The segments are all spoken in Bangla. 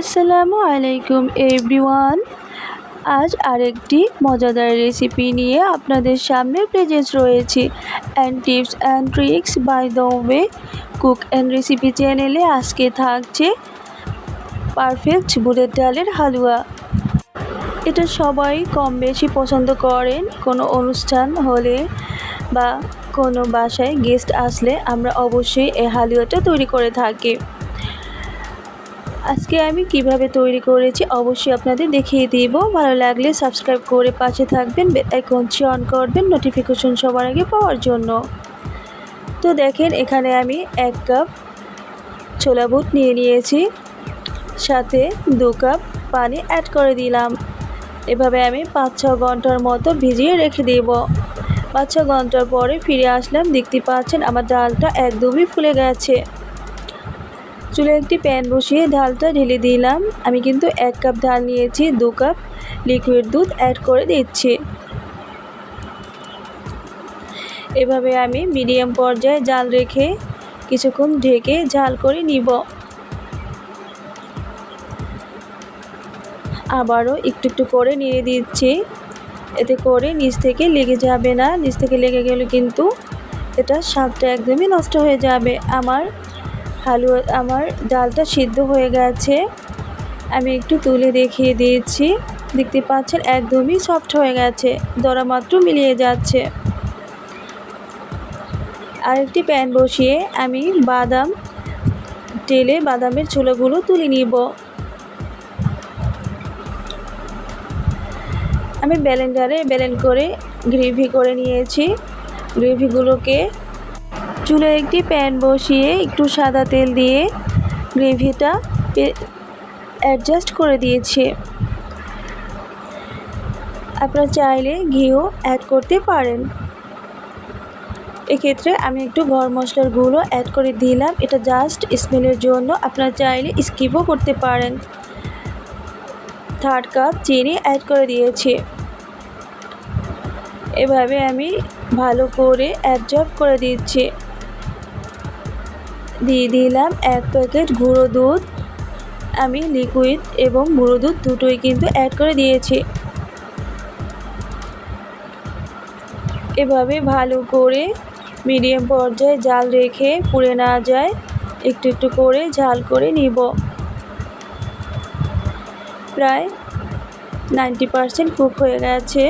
আসসালামু আলাইকুম এভরিওয়ান আজ আরেকটি মজাদার রেসিপি নিয়ে আপনাদের সামনে প্রেজেন্স রয়েছি। And tips and tricks by the way cook and recipe চ্যানেলে আজকে থাকছে পারফেক্ট বুটের ডালের হালুয়া। এটা সবাই কম বেশি পছন্দ করেন, কোনো অনুষ্ঠান হলে বা কোনো বাসায় গেস্ট আসলে আমরা অবশ্যই এই হালুয়াটা তৈরি করে থাকি। আজকে আমি কীভাবে তৈরি করেছি অবশ্যই আপনাদের দেখিয়ে দিব। ভালো লাগলে সাবস্ক্রাইব করে পাশে থাকবেন আইকনটি অন করবেন নোটিফিকেশন সবার আগে পাওয়ার জন্য। তো দেখেন, এখানে আমি এক কাপ ছোলা বুট নিয়ে নিয়েছি, সাথে দু কাপ পানি অ্যাড করে দিলাম। এভাবে আমি পাঁচ ছ ঘণ্টার মতো ভিজিয়ে রেখে দেব। পাঁচ ছ ঘণ্টার পরে ফিরে আসলাম, দেখতে পাচ্ছেন আমার ডালটা একদমই ফুলে গেছে। চুলে একটি প্যান বসিয়ে ডালটা ঢেলে দিলাম। আমি কিন্তু এক কাপ ডাল নিয়েছি, দু কাপ লিকুইড দুধ অ্যাড করে দিচ্ছি। এভাবে আমি মিডিয়াম পর্যায়ে জাল রেখে কিছুক্ষণ ঢেকে ঝাল করে নিব। আবারও একটু একটু করে নিয়ে দিচ্ছি। এতে করে নিচ থেকে লেগে যাবে না। নিচ থেকে লেগে গেলে কিন্তু এটা স্বাদটা একদমই নষ্ট হয়ে যাবে। আমার হালুয়া আমার ডালটা সিদ্ধ হয়ে গেছে। আমি একটু তুলে দেখিয়ে দিয়েছি। দেখতে পাচ্ছেন, একদমই সফট হয়ে গেছে। দরা মাত্র মিলিয়ে যাচ্ছে। আরেকটি প্যান বসিয়ে আমি বাদাম, তেলে বাদামের ছোলাগুলো তুলে নিব। আমি ব্যালেন্ডারে ব্যালেন্ড করে গ্রেভি করে নিয়েছি। গ্রেভিগুলোকে চুলে একটি প্যান বসিয়ে একটু সাদা তেল দিয়ে গ্রেভিটা অ্যাডজাস্ট করে দিয়েছি। আপনারা চাইলে ঘিও অ্যাড করতে পারেন। এক্ষেত্রে আমি একটু গরম মশলার গুঁড়ো অ্যাড করে দিলাম। এটা জাস্ট স্মেলের জন্য। আপনারা চাইলে স্কিপও করতে পারেন। থার্ড কাপ চিনি অ্যাড করে দিয়েছি। এভাবে আমি ভালো করে অ্যাডজর্ব করে দিচ্ছি। দিয়ে দিলাম এক প্যাকেট গুঁড়ো দুধ, আমি লিকুইড এবং গুঁড়ো দুধ দুটোই কিন্তু অ্যাড করে দিয়েছি। এভাবে ভালো করে মিডিয়াম পর্যায়ে জাল রেখে পুড়ে না যায়, একটু একটু করে ঝাল করে নিব। প্রায় নাইনটি পারসেন্ট কুক হয়ে গেছে।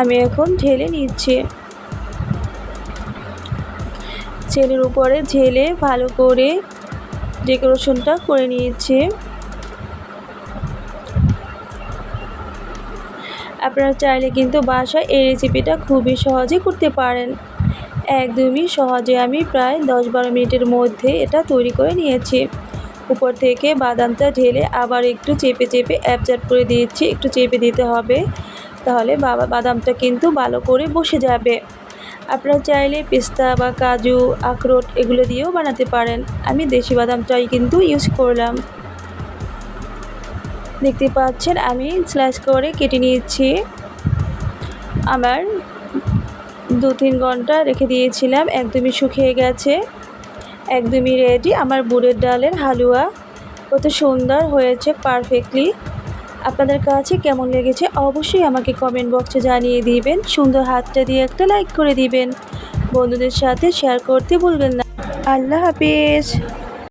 আমি এখন ঢেলে নিচ্ছি। ছেলের উপরে ঝেলে ভালো করে ডেকোরেশনটা করে নিয়েছি। আপনারা চাইলে কিন্তু বাসায় এই রেসিপিটা খুবই সহজে করতে পারেন। একদমই সহজে আমি প্রায় দশ বারো মিনিটের মধ্যে এটা তৈরি করে নিয়েছি। উপর থেকে বাদামটা ঢেলে আবার একটু চেপে চেপে অ্যাবজার্ভ করে দিয়েছি, একটু চেপে দিতে হবে। তাহলে বাবা বাদামটা কিন্তু ভালো করে বসে যাবে। আপনারা চাইলে পেস্তা বা কাজু, আখরোট এগুলো দিয়েও বানাতে পারেন। আমি দেশি বাদামটাই কিন্তু ইউজ করলাম। দেখতে পাচ্ছেন, আমি স্লাইস করে কেটে নিয়েছি। আমার দু তিন ঘণ্টা রেখে দিয়েছিলাম, একদমই শুকিয়ে গেছে। একদমই রেডি আমার বুড়ের ডালের হালুয়া। কত সুন্দর হয়েছে পারফেক্টলি আপনাদের কাছে কেমন লেগেছে অবশ্যই আমাকে কমেন্ট বক্সে জানিয়ে দিবেন। সুন্দর হাতটা দিয়ে একটা লাইক করে দিবেন। বন্ধুদের সাথে শেয়ার করতে ভুলবেন না। আল্লাহ হাফিজ।